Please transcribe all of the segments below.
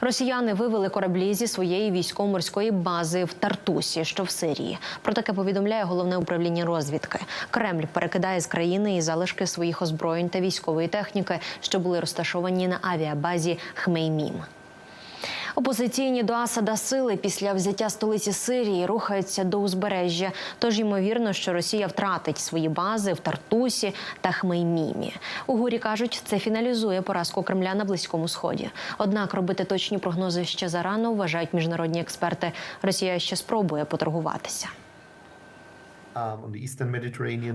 Росіяни вивели кораблі зі своєї військово-морської бази в Тартусі, що в Сирії. Про таке повідомляє головне управління розвідки. Кремль перекидає з країни і залишки своїх озброєнь та військової техніки, що були розташовані на авіабазі Хмеймім. Опозиційні до Асада сили після взяття столиці Сирії рухаються до узбережжя. Тож ймовірно, що Росія втратить свої бази в Тартусі та Хмеймімі. У гурі кажуть, це фіналізує поразку Кремля на близькому сході. Однак робити точні прогнози ще зарано вважають міжнародні експерти. Росія ще спробує поторгуватися.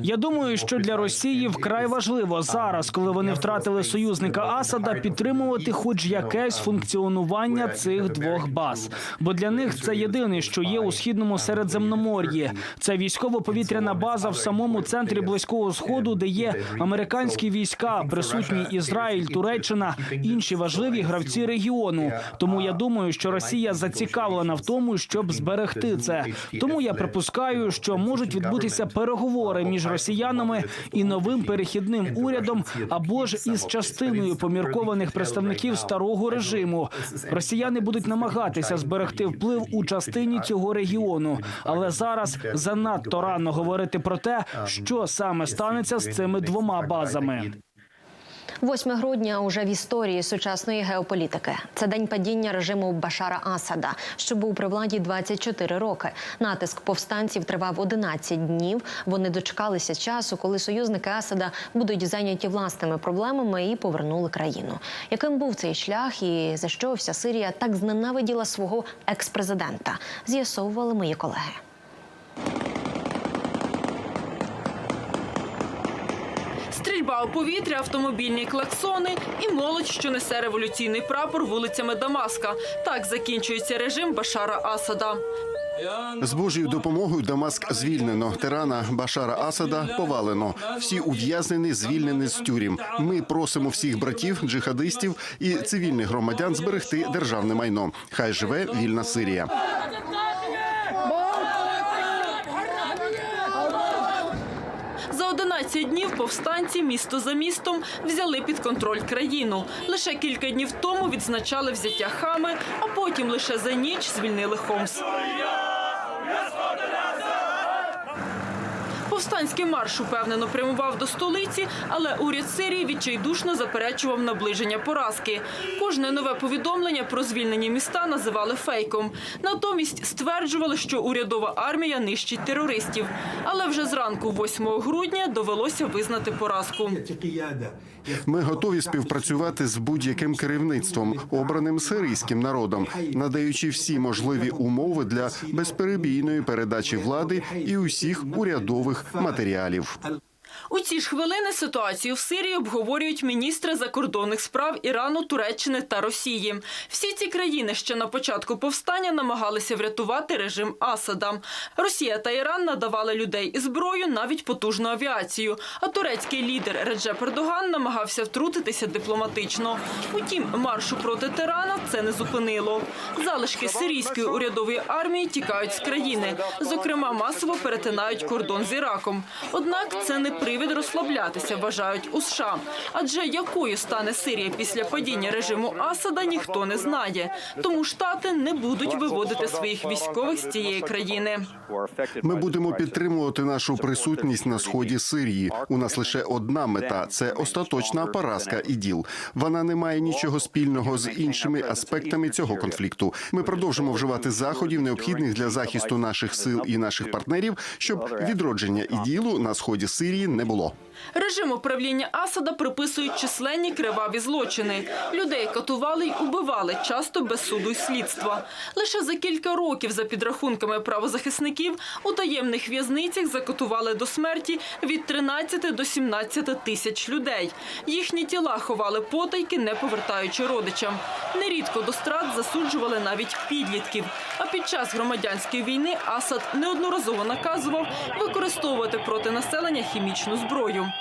Я думаю, що для Росії вкрай важливо зараз, коли вони втратили союзника Асада, підтримувати хоч якесь функціонування цих двох баз. Бо для них це єдине, що є у східному Середземномор'ї. Це військово-повітряна база в самому центрі близького сходу, де є американські війська, присутні Ізраїль, Туреччина, інші важливі гравці регіону. Тому я думаю, що Росія зацікавлена в тому, щоб зберегти це. Тому я припускаю, що можуть відбутися переговори між росіянами і новим перехідним урядом або ж із частиною поміркованих представників старого режиму. Росіяни будуть намагатися зберегти вплив у частині цього регіону, але зараз занадто рано говорити про те, що саме станеться з цими двома базами. 8 грудня уже в історії сучасної геополітики. Це день падіння режиму Башара Асада, що був при владі 24 роки. Натиск повстанців тривав 11 днів. Вони дочекалися часу, коли союзники Асада будуть зайняті власними проблемами і повернули країну. Яким був цей шлях і за що вся Сирія так зненавиділа свого експрезидента? З'ясовували мої колеги. У повітря, автомобільні клаксони і молодь, що несе революційний прапор вулицями Дамаска. Так закінчується режим Башара Асада. З Божою допомогою Дамаск звільнено. Тирана Башара Асада повалено. Всі ув'язнені звільнені з тюрім. Ми просимо всіх братів, джихадистів і цивільних громадян зберегти державне майно. Хай живе вільна Сирія. 11 днів повстанці місто за містом взяли під контроль країну. Лише кілька днів тому відзначали взяття хами, а потім лише за ніч звільнили Хомс. Повстанський марш упевнено прямував до столиці, але уряд Сирії відчайдушно заперечував наближення поразки. Кожне нове повідомлення про звільнені міста називали фейком. Натомість стверджували, що урядова армія нищить терористів. Але вже зранку, 8 грудня, довелося визнати поразку. Ми готові співпрацювати з будь-яким керівництвом, обраним сирійським народом, надаючи всі можливі умови для безперебійної передачі влади і усіх урядових матеріалів. У ці ж хвилини ситуацію в Сирії обговорюють міністри закордонних справ Ірану, Туреччини та Росії. Всі ці країни ще на початку повстання намагалися врятувати режим Асада. Росія та Іран надавали людей і зброю, навіть потужну авіацію. А турецький лідер Реджеп Ердоган намагався втрутитися дипломатично. Утім, маршу проти тирана це не зупинило. Залишки сирійської урядової армії тікають з країни. Зокрема, масово перетинають кордон з Іраком. Однак це не привід розслаблятися, вважають у США. Адже якою стане Сирія після падіння режиму Асада, ніхто не знає. Тому штати не будуть виводити своїх військових з цієї країни. Ми будемо підтримувати нашу присутність на сході Сирії. У нас лише одна мета це остаточна поразка іділ. Вона не має нічого спільного з іншими аспектами цього конфлікту. Ми продовжимо вживати заходів, необхідних для захисту наших сил і наших партнерів, щоб відродження іділу на сході Сирії не було. Режиму правління Асада приписують численні криваві злочини. Людей катували й убивали, часто без суду й слідства. Лише за кілька років, за підрахунками правозахисників, у таємних в'язницях закатували до смерті від 13 до 17 тисяч людей. Їхні тіла ховали потайки, не повертаючи родичам. Нерідко до страт засуджували навіть підлітків. А під час громадянської війни Асад неодноразово наказував використовувати проти населення хімічну зброю.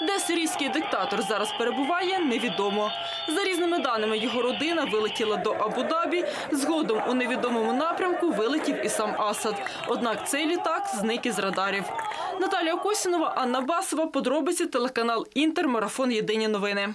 Де сирійський диктатор зараз перебуває, невідомо. За різними даними, його родина вилетіла до Абу-Дабі. Згодом у невідомому напрямку вилетів і сам Асад. Однак цей літак зник із радарів. Наталія Косінова, Анна Басова, подробиці телеканал Інтер, марафон Єдині новини.